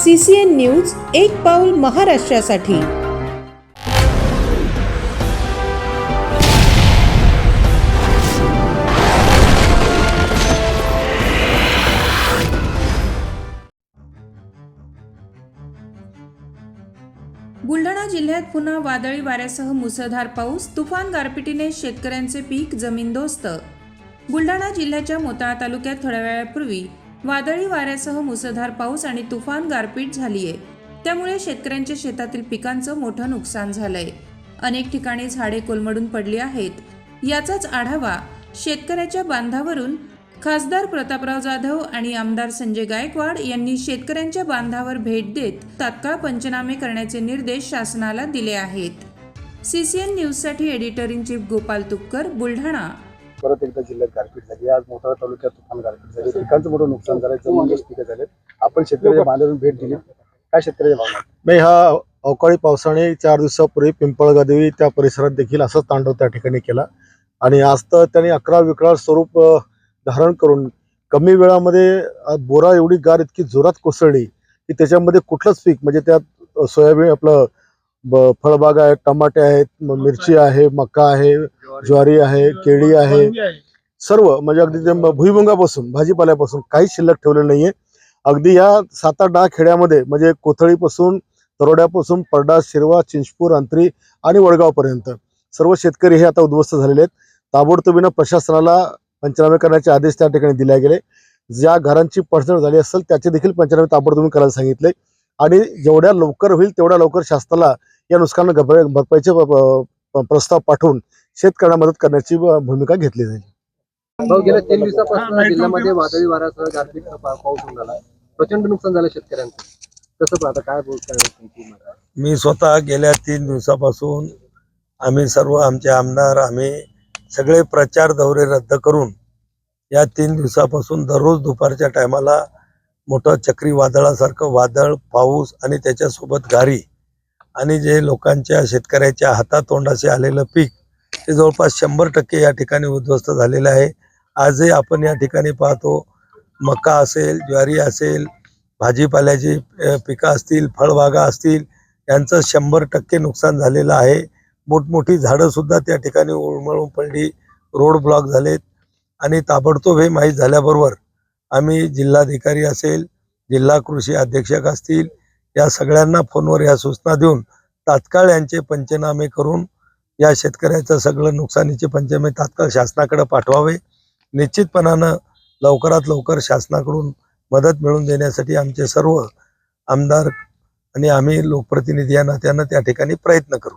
C C N news एक पाऊल महाराष्ट्रासाठी. बुलढाणा जिल्ह्यात पुन्हा वादळी वाऱ्यासह मुसळधार पाऊस तुफान गारपिटीने शेतकऱ्यांचे पीक जमीनदोस्त. बुलढाणा जिल्ह्याच्या मोताळा तालुक्यात थोड्या वेळापूर्वी वादळी वाऱ्यासह मुसळधार पाऊस आणि तुफान गारपीट झाली आहे त्यामुळे शेतकऱ्यांच्या शेतातील पिकांचं मोठं नुकसान झालंय. अनेक ठिकाणी झाडे कोलमडून पडली आहेत. याचाच आढावा शेतकऱ्याच्या बांधावरून खासदार प्रतापराव जाधव आणि आमदार संजय गायकवाड यांनी शेतकऱ्यांच्या बांधावर भेट देत तात्काळ पंचनामे करण्याचे निर्देश शासनाला दिले आहेत. सीसीएन न्यूजसाठी editor in chief Gopal Tupkar Buldhana. परत एकदा जिल्ह्यात गारपीट झाली. आज मोठा तालुक्यात तुफान गारपीट झाली. पिकांचं मोठं नुकसान झालं जमीन पिकं झालेत आपण शेतकऱ्याच्या बांधावरून भेट दिली. काय शेतकऱ्याच्या भावना? नाही हा अवकाळी पावसाने चार दिवसापूर्वी पिंपळगादेवी त्या परिसरात देखील असंच तांडव त्या ठिकाणी केला. आणि आज तर त्यांनी अकरा विकराळ स्वरूप धारण करून कमी वेळामध्ये बोरा एवढी गार इतकी जोरात कोसळली की त्याच्यामध्ये कुठलंच पीक म्हणजे त्यात सोयाबीन आपलं फळबाग आहेत टमाटे आहेत मिरची आहे मका आहे ज्वारी आहे केळी आहे. सर्व म्हणजे अगदी ते भुईमुगापासून भाजीपाल्यापासून काहीच शिल्लक ठेवलेलं नाहीये. अगदी या सात आठ दहा खेड्यामध्ये म्हणजे कोथळीपासून तरोड्यापासून परडा शिरवा चिंचपूर अंतरी आणि वडगावपर्यंत. सर्व शेतकरी हे आता उद्ध्वस्त झालेले आहेत. ताबडतोबीनं प्रशासनाला पंचनामे करण्याचे आदेश त्या ठिकाणी दिले गेले. ज्या घरांची पडझड झाली असेल त्याचे देखील पंचनामे ताबडतोबी करायला सांगितले. आणि जेवढ्या लवकर होईल तेवढ्या लवकर शासनाला या नुकसान भरपाई- भरपाईचे प्रस्ताव पाठवून शेतकऱ्यांना मदत करण्याची भूमिका घेतली जाईल. भाऊ गेल्या तीन दिवसापासून जिल्ह्यामध्ये वादळी वाऱ्यासह गारपीट पाऊस होऊन झाला प्रचंड नुकसान झालं शेतकऱ्यांचं. कसं पाहता काय बोलताय? मी स्वतः गेल्या तीन दिवसापासून आम्ही सर्व आमचे आमदार आम्ही सगळे प्रचार दौरे रद्द करून या तीन दिवसापासून दररोज दुपारच्या टायमाला मोठं चक्रीवादळासारखं वादळ पाऊस आणि त्याच्यासोबत गारी आणि जे लोकांच्या शेतकऱ्याच्या हातातोंडाशी आलेलं पीक ते जवळपास शंभर टक्के या ठिकाणी उद्ध्वस्त झालेलं आहे. आजही आपण या ठिकाणी पाहतो मका असेल ज्वारी असेल भाजीपाल्याची पिकं असतील फळबागा असतील यांचं शंभर टक्के नुकसान झालेलं आहे. मोठमोठी झाडंसुद्धा त्या ठिकाणी उळमळून पडली रोड ब्लॉक झालेत आणि ताबडतोब हे माहीत झाल्याबरोबर आम्ही जिल्हाधिकारी असेल जिल्हा कृषी अधीक्षक असतील या सगळ्यांना फोनवर या सूचना देऊन तात्काळ यांचे पंचनामे करून या शेतकऱ्याचं सगळं नुकसानीचे पंचनामे तात्काळ शासनाकडे पाठवावे. निश्चितपणानं लवकरात लवकर शासनाकडून मदत मिळवून देण्यासाठी आमचे सर्व आमदार आणि आम्ही लोकप्रतिनिधी या नात्यानं त्या ठिकाणी प्रयत्न करू.